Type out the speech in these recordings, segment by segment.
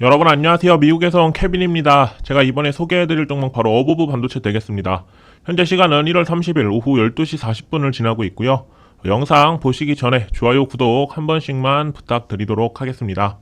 여러분 안녕하세요. 미국에서 온 케빈입니다. 제가 이번에 소개해드릴 종목 바로 어부부 반도체 되겠습니다. 현재 시간은 1월 30일 오후 12시 40분을 지나고 있고요. 영상 보시기 전에 좋아요, 구독 한 번씩만 부탁드리도록 하겠습니다.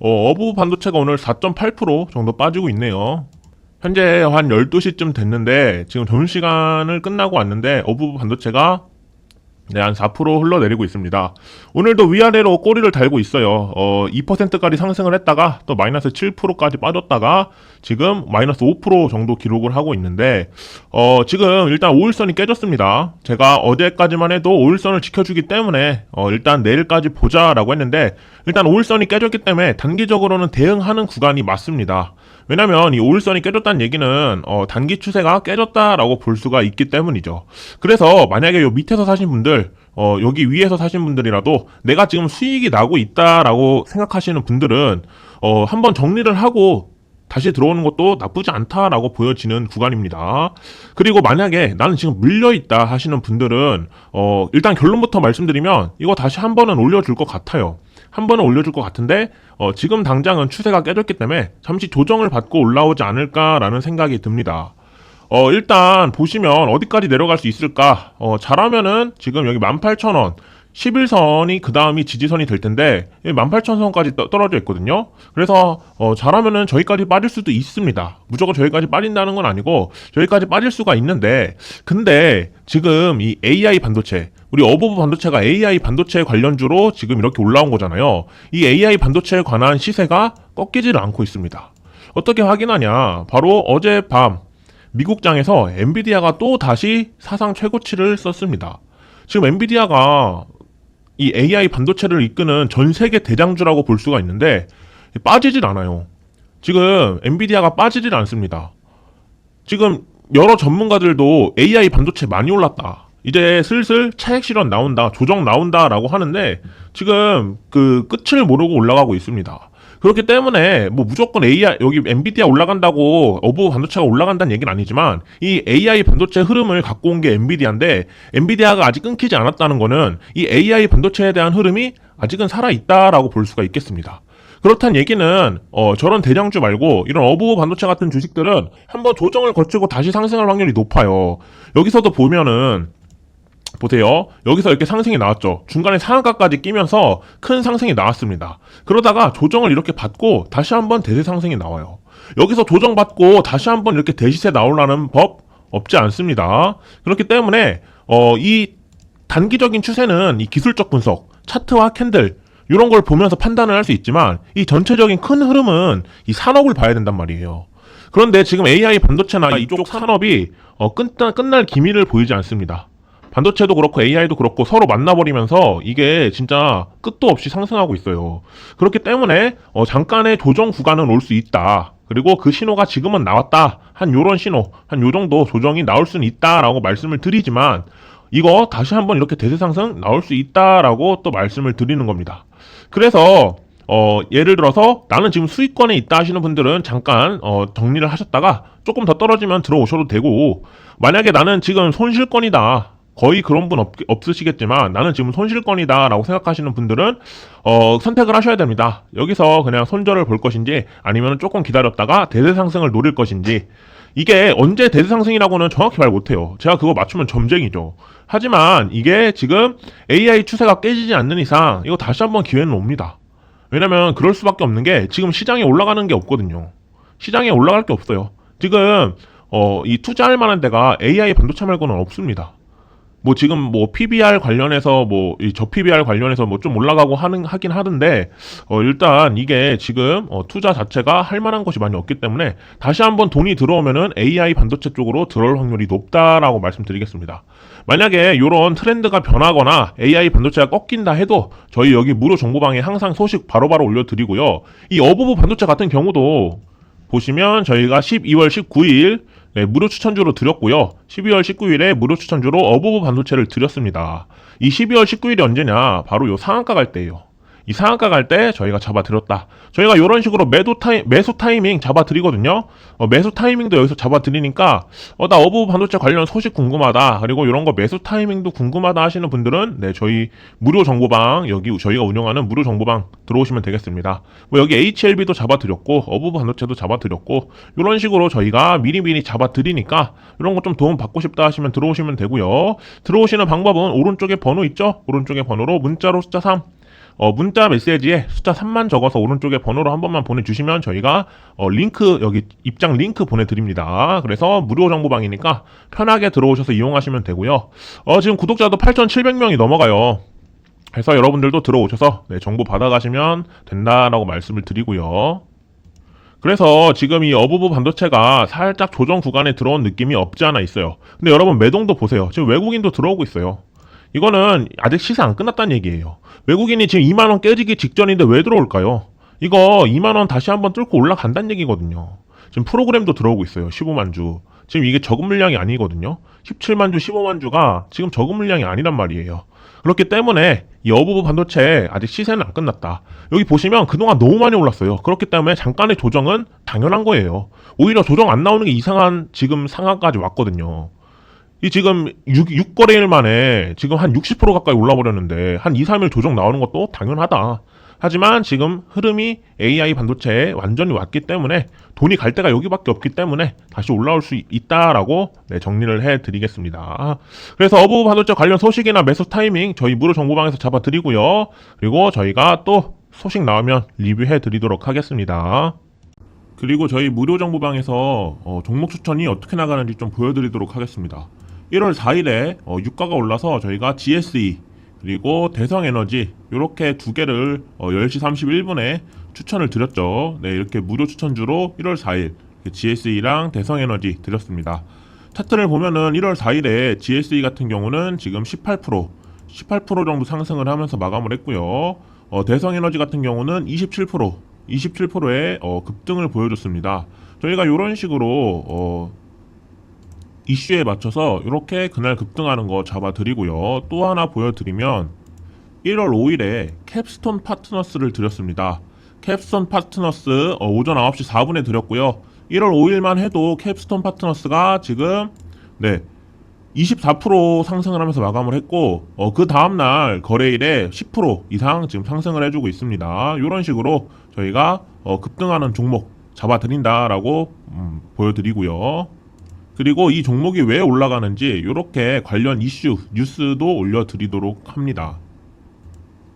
어, 어부부 반도체가 오늘 4.8% 정도 빠지고 있네요. 현재 한 12시쯤 됐는데 지금 점심시간을 끝나고 왔는데 어부부 반도체가 네, 한 4% 흘러내리고 있습니다. 오늘도 위아래로 꼬리를 달고 있어요. 어, 2%까지 상승을 했다가 또 마이너스 7%까지 빠졌다가 지금 마이너스 5% 정도 기록을 하고 있는데 어, 지금 일단 5일선이 깨졌습니다. 제가 어제까지만 해도 5일선을 지켜주기 때문에 어, 일단 내일까지 보자라고 했는데 일단 5일선이 깨졌기 때문에 단기적으로는 대응하는 구간이 맞습니다. 왜냐면 이 5일선이 깨졌다는 얘기는 어, 단기 추세가 깨졌다라고 볼 수가 있기 때문이죠. 그래서 만약에 요 밑에서 사신 분들 어, 여기 위에서 사신 분들이라도 내가 지금 수익이 나고 있다라고 생각하시는 분들은 어, 한번 정리를 하고 다시 들어오는 것도 나쁘지 않다라고 보여지는 구간입니다. 그리고 만약에 나는 지금 물려 있다 하시는 분들은 어, 일단 결론부터 말씀드리면 이거 다시 한 번은 올려줄 것 같아요. 한 번은 올려줄 것 같은데 어, 지금 당장은 추세가 깨졌기 때문에 잠시 조정을 받고 올라오지 않을까라는 생각이 듭니다. 어, 일단 보시면 어디까지 내려갈 수 있을까? 어, 잘하면은 지금 여기 18,000원 11선이 그 다음이 지지선이 될 텐데 18,000선까지 떨어져 있거든요. 그래서 어, 잘하면은 저기까지 빠질 수도 있습니다. 무조건 저기까지 빠진다는 건 아니고 저기까지 빠질 수가 있는데 근데 지금 이 AI 반도체 우리 어버브 반도체가 AI 반도체 관련주로 지금 이렇게 올라온 거잖아요. 이 AI 반도체에 관한 시세가 꺾이지를 않고 있습니다. 어떻게 확인하냐? 바로 어젯밤 미국장에서 엔비디아가 또 다시 사상 최고치를 썼습니다. 지금 엔비디아가 이 AI 반도체를 이끄는 전 세계 대장주라고 볼 수가 있는데 빠지질 않아요. 지금 엔비디아가 빠지질 않습니다. 지금 여러 전문가들도 AI 반도체 많이 올랐다. 이제 슬슬 차액 실현 나온다, 조정 나온다라고 하는데 지금 그 끝을 모르고 올라가고 있습니다. 그렇기 때문에 뭐 무조건 AI 여기 엔비디아 올라간다고 어부 반도체가 올라간다는 얘기는 아니지만 이 AI 반도체 흐름을 갖고 온 게 엔비디아인데 엔비디아가 아직 끊기지 않았다는 거는 이 AI 반도체에 대한 흐름이 아직은 살아 있다라고 볼 수가 있겠습니다. 그렇다는 얘기는 어, 저런 대장주 말고 이런 어부 반도체 같은 주식들은 한번 조정을 거치고 다시 상승할 확률이 높아요. 여기서도 보면은 보세요. 여기서 이렇게 상승이 나왔죠. 중간에 상한가까지 끼면서 큰 상승이 나왔습니다. 그러다가 조정을 이렇게 받고 다시 한번 대세 상승이 나와요. 여기서 조정받고 다시 한번 이렇게 대시세 나오라는 법 없지 않습니다. 그렇기 때문에 어, 이 단기적인 추세는 이 기술적 분석, 차트와 캔들 이런 걸 보면서 판단을 할 수 있지만 이 전체적인 큰 흐름은 이 산업을 봐야 된단 말이에요. 그런데 지금 AI 반도체나 이쪽 산업이 어, 끝날, 끝날 기미를 보이지 않습니다. 반도체도 그렇고 AI도 그렇고 서로 만나버리면서 이게 진짜 끝도 없이 상승하고 있어요. 그렇기 때문에 어, 잠깐의 조정 구간은 올 수 있다. 그리고 그 신호가 지금은 나왔다. 한 요런 신호, 한 요 정도 조정이 나올 수는 있다라고 말씀을 드리지만 이거 다시 한번 이렇게 대세 상승 나올 수 있다라고 또 말씀을 드리는 겁니다. 그래서 어, 예를 들어서 나는 지금 수익권에 있다 하시는 분들은 잠깐 어, 정리를 하셨다가 조금 더 떨어지면 들어오셔도 되고 만약에 나는 지금 손실권이다. 거의 그런 분 없, 없으시겠지만 나는 지금 손실권이다 라고 생각하시는 분들은 어, 선택을 하셔야 됩니다. 여기서 그냥 손절을 볼 것인지 아니면 조금 기다렸다가 대세 상승을 노릴 것인지 이게 언제 대세 상승이라고는 정확히 말 못해요. 제가 그거 맞추면 점쟁이죠. 하지만 이게 지금 AI 추세가 깨지지 않는 이상 이거 다시 한번 기회는 옵니다. 왜냐면 그럴 수밖에 없는 게 지금 시장에 올라가는 게 없거든요. 시장에 올라갈 게 없어요. 지금 어, 이 투자할 만한 데가 AI 반도체 말고는 없습니다. 뭐 지금 뭐 PBR 관련해서 뭐 저 PBR 관련해서 뭐 좀 올라가고 하는 하긴 하던데 어 일단 이게 지금 어 투자 자체가 할 만한 것이 많이 없기 때문에 다시 한번 돈이 들어오면은 AI 반도체 쪽으로 들어올 확률이 높다라고 말씀드리겠습니다. 만약에 이런 트렌드가 변하거나 AI 반도체가 꺾인다 해도 저희 여기 무료 정보방에 항상 소식 바로바로 올려드리고요. 이 어부부 반도체 같은 경우도 보시면 저희가 12월 19일 네, 무료 추천주로 드렸고요. 12월 19일에 무료 추천주로 어부부 반도체를 드렸습니다. 이 12월 19일이 언제냐? 바로 요 상한가 갈 때예요. 이 상한가 갈 때 저희가 잡아드렸다. 저희가 이런 식으로 매도 타임, 매수 타이밍 잡아드리거든요. 어, 매수 타이밍도 여기서 잡아드리니까 어, 나 어부 반도체 관련 소식 궁금하다. 그리고 이런 거 매수 타이밍도 궁금하다 하시는 분들은 네 저희 무료 정보방 여기 저희가 운영하는 무료 정보방 들어오시면 되겠습니다. 뭐 여기 HLB도 잡아드렸고 어부 반도체도 잡아드렸고 이런 식으로 저희가 미리미리 잡아드리니까 이런 거 좀 도움 받고 싶다 하시면 들어오시면 되고요. 들어오시는 방법은 오른쪽에 번호 있죠? 오른쪽에 번호로 문자로 숫자 3 어, 문자 메시지에 숫자 3만 적어서 오른쪽에 번호로 한 번만 보내주시면 저희가 어, 링크 여기 입장 링크 보내드립니다. 그래서 무료 정보방이니까 편하게 들어오셔서 이용하시면 되고요. 어, 지금 구독자도 8,700명이 넘어가요. 그래서 여러분들도 들어오셔서 네, 정보 받아가시면 된다라고 말씀을 드리고요. 그래서 지금 이 어부부 반도체가 살짝 조정 구간에 들어온 느낌이 없지 않아 있어요. 근데 여러분 매동도 보세요. 지금 외국인도 들어오고 있어요. 이거는 아직 시세 안 끝났다는 얘기예요. 외국인이 지금 2만 원 깨지기 직전인데 왜 들어올까요? 이거 2만 원 다시 한번 뚫고 올라간다는 얘기거든요. 지금 프로그램도 들어오고 있어요. 15만 주. 지금 이게 적은 물량이 아니거든요. 17만 주, 15만 주가 지금 적은 물량이 아니란 말이에요. 그렇기 때문에 이 어부부 반도체 아직 시세는 안 끝났다. 여기 보시면 그동안 너무 많이 올랐어요. 그렇기 때문에 잠깐의 조정은 당연한 거예요. 오히려 조정 안 나오는 게 이상한 지금 상황까지 왔거든요. 이 지금 6, 6거래일 만에 지금 한 60% 가까이 올라버렸는데 한 2, 3일 조정 나오는 것도 당연하다. 하지만 지금 흐름이 AI 반도체에 완전히 왔기 때문에 돈이 갈 데가 여기밖에 없기 때문에 다시 올라올 수 있다라고 네, 정리를 해드리겠습니다. 그래서 어부 반도체 관련 소식이나 매수 타이밍 저희 무료 정보방에서 잡아드리고요. 그리고 저희가 또 소식 나오면 리뷰해드리도록 하겠습니다. 그리고 저희 무료 정보방에서 어, 종목 추천이 어떻게 나가는지 좀 보여드리도록 하겠습니다. 1월 4일에 어, 유가가 올라서 저희가 GSE 그리고 대성에너지 이렇게 두 개를 어, 10시 31분에 추천을 드렸죠. 네, 이렇게 무료 추천주로 1월 4일 GSE랑 대성에너지 드렸습니다. 차트를 보면은 1월 4일에 GSE 같은 경우는 지금 18% 18% 정도 상승을 하면서 마감을 했고요. 어, 대성에너지 같은 경우는 27% 27%의 어, 급등을 보여줬습니다. 저희가 이런 식으로 어, 이슈에 맞춰서 이렇게 그날 급등하는 거 잡아드리고요. 또 하나 보여드리면 1월 5일에 캡스톤 파트너스를 드렸습니다. 캡스톤 파트너스 어, 오전 9시 4분에 드렸고요. 1월 5일만 해도 캡스톤 파트너스가 지금 네. 24% 상승을 하면서 마감을 했고 어, 그 다음날 거래일에 10% 이상 지금 상승을 해주고 있습니다. 이런 식으로 저희가 어, 급등하는 종목 잡아드린다라고 음, 보여드리고요. 그리고 이 종목이 왜 올라가는지 이렇게 관련 이슈 뉴스도 올려드리도록 합니다.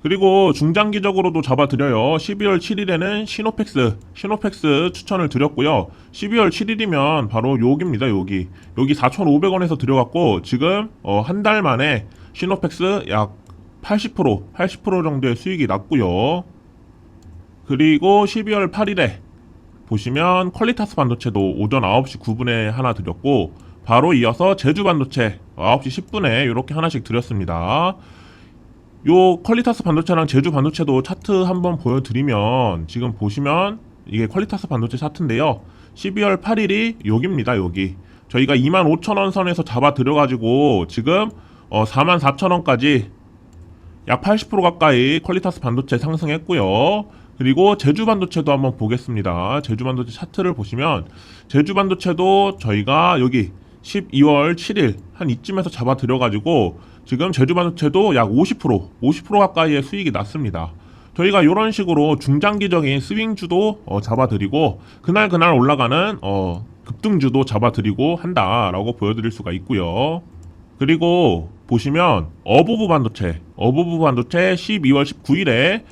그리고 중장기적으로도 잡아드려요. 12월 7일에는 시노펙스, 시노펙스 추천을 드렸고요. 12월 7일이면 바로 여기입니다, 여기. 여기 4,500원에서 드려갖고 지금 어, 한 달 만에 시노펙스 약 80%, 80% 정도의 수익이 났고요. 그리고 12월 8일에 보시면 퀄리타스 반도체도 오전 9시 9분에 하나 드렸고 바로 이어서 제주 반도체 9시 10분에 이렇게 하나씩 드렸습니다. 요 퀄리타스 반도체랑 제주 반도체도 차트 한번 보여드리면 지금 보시면 이게 퀄리타스 반도체 차트인데요. 12월 8일이 여기입니다. 여기 저희가 25,000원 선에서 잡아 들여가지고 지금 어 44,000원까지 약 80% 가까이 퀄리타스 반도체 상승했고요. 그리고 제주 반도체도 한번 보겠습니다. 제주 반도체 차트를 보시면 제주 반도체도 저희가 여기 12월 7일 한 이쯤에서 잡아 들여가지고 지금 제주 반도체도 약 50% 50% 가까이의 수익이 났습니다. 저희가 이런 식으로 중장기적인 스윙주도 어, 잡아드리고 그날 그날 올라가는 어, 급등주도 잡아드리고 한다라고 보여드릴 수가 있고요. 그리고 보시면 어부부 반도체, 어부부 반도체 12월 19일에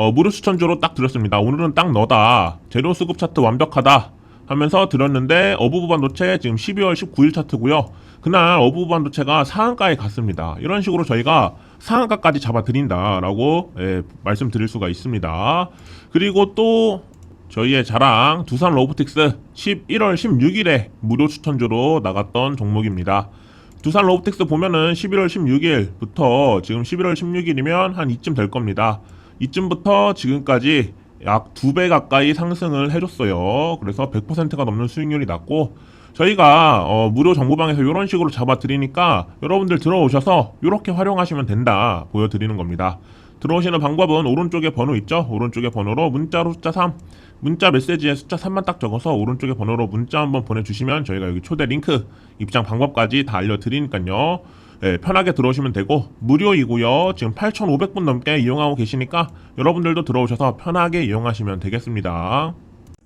어, 무료 추천주로 딱 드렸습니다. 오늘은 딱 너다. 재료 수급 차트 완벽하다. 하면서 들었는데 어부부 반도체 지금 12월 19일 차트고요. 그날 어부부 반도체가 상한가에 갔습니다. 이런 식으로 저희가 상한가까지 잡아드린다라고 예, 말씀드릴 수가 있습니다. 그리고 또 저희의 자랑 두산 로보틱스 11월 16일에 무료 추천주로 나갔던 종목입니다. 두산 로보틱스 보면은 11월 16일부터 지금 11월 16일이면 한 이쯤 될 겁니다. 이쯤부터 지금까지 약 두 배 가까이 상승을 해줬어요. 그래서 100%가 넘는 수익률이 났고 저희가 어, 무료 정보방에서 이런 식으로 잡아드리니까 여러분들 들어오셔서 이렇게 활용하시면 된다 보여드리는 겁니다. 들어오시는 방법은 오른쪽에 번호 있죠? 오른쪽에 번호로 문자로 숫자 3, 문자 메시지에 숫자 3만 딱 적어서 오른쪽에 번호로 문자 한번 보내주시면 저희가 여기 초대 링크, 입장 방법까지 다 알려드리니까요. 예, 편하게 들어오시면 되고 무료이고요. 지금 8,500분 넘게 이용하고 계시니까 여러분들도 들어오셔서 편하게 이용하시면 되겠습니다.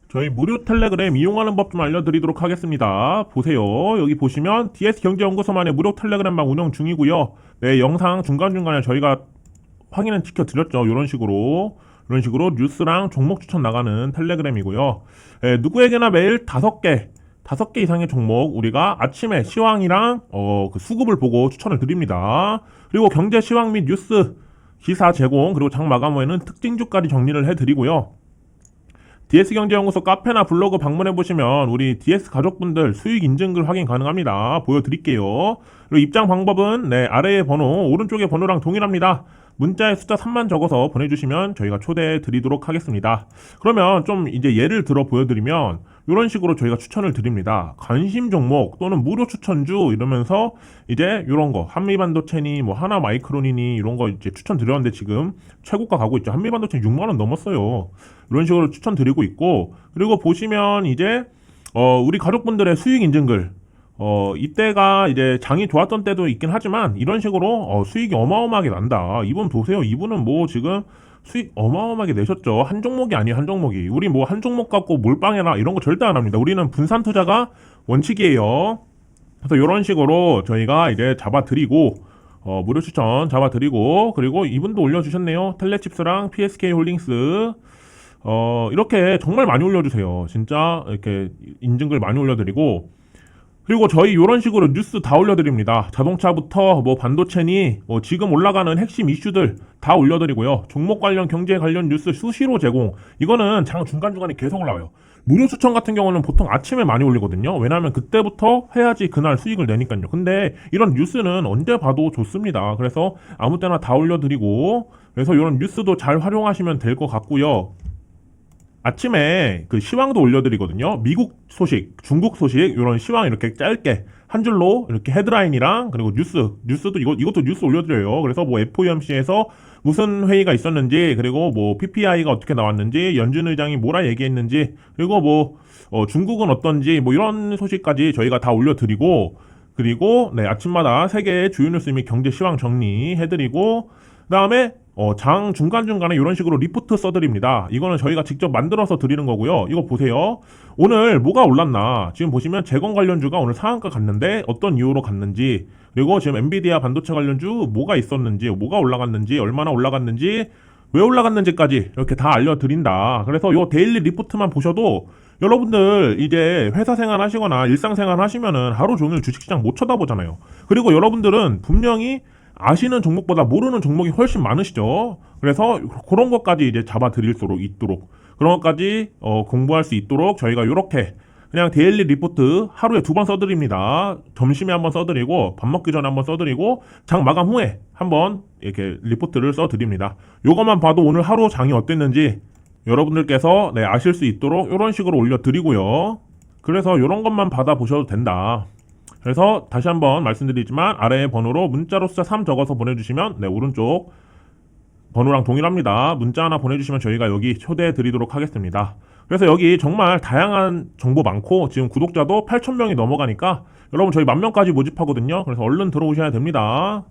저희 무료 텔레그램 이용하는 법 좀 알려드리도록 하겠습니다. 보세요. 여기 보시면 DS경제연구소만의 무료 텔레그램방 운영 중이고요. 네, 영상 중간중간에 저희가 확인은 지켜드렸죠. 이런 식으로. 이런 식으로 뉴스랑 종목 추천 나가는 텔레그램이고요. 예, 누구에게나 매일 다섯 개, 다섯 개 이상의 종목 우리가 아침에 시황이랑 어, 그 수급을 보고 추천을 드립니다. 그리고 경제 시황 및 뉴스 기사 제공 그리고 장 마감 후에는 특징주까지 정리를 해드리고요. DS경제연구소 카페나 블로그 방문해 보시면 우리 DS 가족분들 수익 인증글 확인 가능합니다. 보여드릴게요. 그리고 입장 방법은 네 아래의 번호 오른쪽의 번호랑 동일합니다. 문자에 숫자 3만 적어서 보내주시면 저희가 초대해 드리도록 하겠습니다. 그러면 좀 이제 예를 들어 보여드리면 이런 식으로 저희가 추천을 드립니다. 관심 종목 또는 무료 추천주 이러면서 이제 이런 거 한미반도체니 뭐 하나 마이크론이니 이런 거 이제 추천 드렸는데 지금 최고가 가고 있죠. 한미반도체 6만 원 넘었어요. 이런 식으로 추천 드리고 있고 그리고 보시면 이제 어 우리 가족분들의 수익 인증글 어, 이때가 이제 장이 좋았던 때도 있긴 하지만 이런 식으로 어, 수익이 어마어마하게 난다. 이분 보세요. 이분은 뭐 지금 수익 어마어마하게 내셨죠. 한 종목이 아니에요. 한 종목이. 우리 뭐 한 종목 갖고 몰빵해라 이런 거 절대 안 합니다. 우리는 분산 투자가 원칙이에요. 그래서 이런 식으로 저희가 이제 잡아드리고 어, 무료 추천 잡아드리고 그리고 이분도 올려주셨네요. 텔레칩스랑 PSK 홀딩스 어, 이렇게 정말 많이 올려주세요. 진짜 이렇게 인증글 많이 올려드리고 그리고 저희 이런 식으로 뉴스 다 올려드립니다. 자동차부터 뭐 반도체니 뭐 지금 올라가는 핵심 이슈들 다 올려드리고요. 종목 관련 경제 관련 뉴스 수시로 제공. 이거는 장 중간중간에 계속 올라와요. 무료 추천 같은 경우는 보통 아침에 많이 올리거든요. 왜냐하면 그때부터 해야지 그날 수익을 내니까요. 근데 이런 뉴스는 언제 봐도 좋습니다. 그래서 아무 때나 다 올려드리고 그래서 이런 뉴스도 잘 활용하시면 될 것 같고요. 아침에 그 시황도 올려드리거든요. 미국 소식, 중국 소식 이런 시황 이렇게 짧게 한 줄로 이렇게 헤드라인이랑 그리고 뉴스, 뉴스도 이거 이것도 뉴스 올려드려요. 그래서 뭐 FOMC에서 무슨 회의가 있었는지 그리고 뭐 PPI가 어떻게 나왔는지 연준 의장이 뭐라 얘기했는지 그리고 뭐 어, 중국은 어떤지 뭐 이런 소식까지 저희가 다 올려드리고 그리고 네 아침마다 세계의 주요 뉴스 및 경제 시황 정리해드리고 그다음에 어, 장 중간중간에 이런 식으로 리포트 써드립니다. 이거는 저희가 직접 만들어서 드리는 거고요. 이거 보세요. 오늘 뭐가 올랐나. 지금 보시면 재건 관련주가 오늘 상한가 갔는데 어떤 이유로 갔는지 그리고 지금 엔비디아 반도체 관련주 뭐가 있었는지 뭐가 올라갔는지 얼마나 올라갔는지 왜 올라갔는지까지 이렇게 다 알려드린다. 그래서 요 데일리 리포트만 보셔도 여러분들 이제 회사 생활 하시거나 일상 생활 하시면은 하루 종일 주식시장 못 쳐다보잖아요. 그리고 여러분들은 분명히 아시는 종목보다 모르는 종목이 훨씬 많으시죠. 그래서 그런 것까지 이제 잡아 드릴 수 있도록 그런 것까지 어, 공부할 수 있도록 저희가 이렇게 그냥 데일리 리포트 하루에 두 번 써드립니다. 점심에 한번 써드리고 밥 먹기 전에 한번 써드리고 장 마감 후에 한번 이렇게 리포트를 써드립니다. 요것만 봐도 오늘 하루 장이 어땠는지 여러분들께서 네, 아실 수 있도록 이런 식으로 올려드리고요. 그래서 이런 것만 받아보셔도 된다. 그래서 다시 한번 말씀드리지만 아래의 번호로 문자로 숫자 3 적어서 보내주시면 네 오른쪽 번호랑 동일합니다. 문자 하나 보내주시면 저희가 여기 초대해 드리도록 하겠습니다. 그래서 여기 정말 다양한 정보 많고 지금 구독자도 8,000명이 넘어가니까 여러분 저희 만 명까지 모집하거든요. 그래서 얼른 들어오셔야 됩니다.